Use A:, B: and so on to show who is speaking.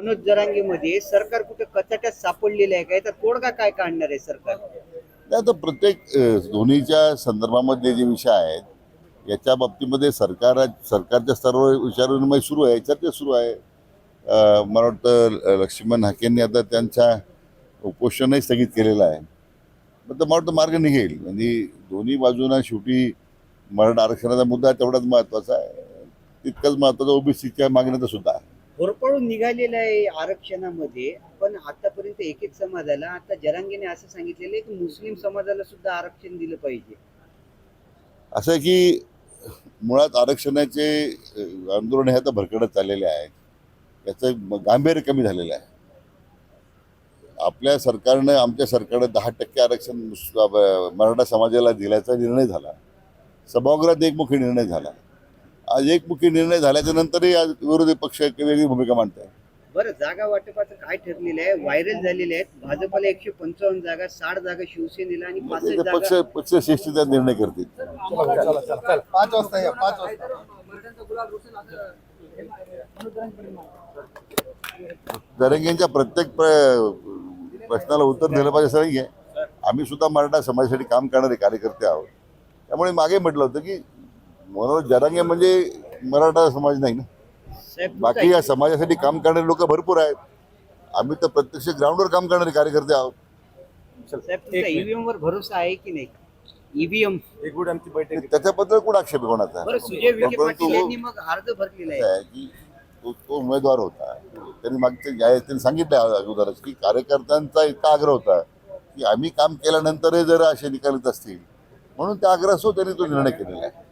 A: मनोज जरांगेमध्ये सरकार कुठे कचाट्यात सापडलेलं आहे काय? तर तोडगा काय काढणार आहे सरकार?
B: आता प्रत्येक दोन्हीच्या संदर्भामध्ये जे विषय आहेत याच्या बाबतीमध्ये सरकार सरकारच्या स्तरावर विचारविनिमय सुरू आहे चर्चा सुरू आहे. मला वाटतं लक्ष्मण हाकेंनी आता त्यांच्या उपोषणही स्थगित केलेलं आहे. मग तर मला वाटतं मार्ग निघेल. म्हणजे दोन्ही बाजूंना शेवटी मराठा आरक्षणाचा मुद्दा तेवढाच महत्त्वाचा आहे. तितकाच महत्त्वाचा ओबीसीच्या मागण्याचा सुद्धा आहे
A: होरपळून निघालेलं आहे आरक्षणामध्ये. पण आतापर्यंत एक एक समाजाला आता जरांगीने असं सांगितलेलं आहे की मुस्लिम समाजाला सुद्धा आरक्षण दिलं पाहिजे.
B: असं आहे की मुळात आरक्षणाचे आंदोलन हे आता भरकडत चाललेले आहेत. याचं गांभीर्य कमी झालेलं आहे. आपल्या सरकारनं आमच्या सरकारनं दहा टक्के आरक्षण मराठा समाजाला दिल्याचा निर्णय झाला. सभागृहात एकमुखी निर्णय झाला. आज एकमुखी निर्णय झाल्याच्या नंतरही आज विरोधी पक्ष एक वेगळी भूमिका मांडत आहे
A: बरं जागा वाटपाचं काय ठरलेलं आहे? व्हायरल झालेले आहेत. भाजपला एकशे पंचावन्न जागा साठ जागा शिवसेनेला आणि पासष्ट
B: ते पक्ष
A: जागा
B: पक्ष श्रेष्ठीचा निर्णय करतील.
C: पाच वाजता या पाच वाजता
B: जरंगेंच्या प्रत्येक प्र- प्रश्नाला उत्तर दिलं पाहिजे असं नाही आहे आम्ही सुद्धा मराठा समाजासाठी काम करणारे कार्यकर्ते आहोत. त्यामुळे मागे म्हटलं होतं की मनोज जरांगे म्हणजे मराठा समाज नाही ना. बाकी या समाजासाठी काम करणारे लोक भरपूर आहेत. आम्ही तर प्रत्यक्ष ग्राउंडवर काम करणारे कार्यकर्ते आहोत.
A: ईव्हीएम वर भरोसा आहे की नाही? ईव्हीएम
C: आमची बैठक
B: आणि त्याच्याबद्दल कोण आक्षेप कोणाचा?
A: बरं सुजय विखे
B: परंतु
A: पाटील यांनी मग अर्ज भरलेला आहे.
B: आहे की तो तो उमेदवार होता. त्यांनी मागच्या ज्या त्यांनी सांगितलं अगोदरच की कार्यकर्त्यांचा इतका आग्रह होता की आम्ही काम केल्यानंतरही जर असे निकाल येत असतील. म्हणून त्या आग्रहासह त्यांनी तो निर्णय केलेला आहे.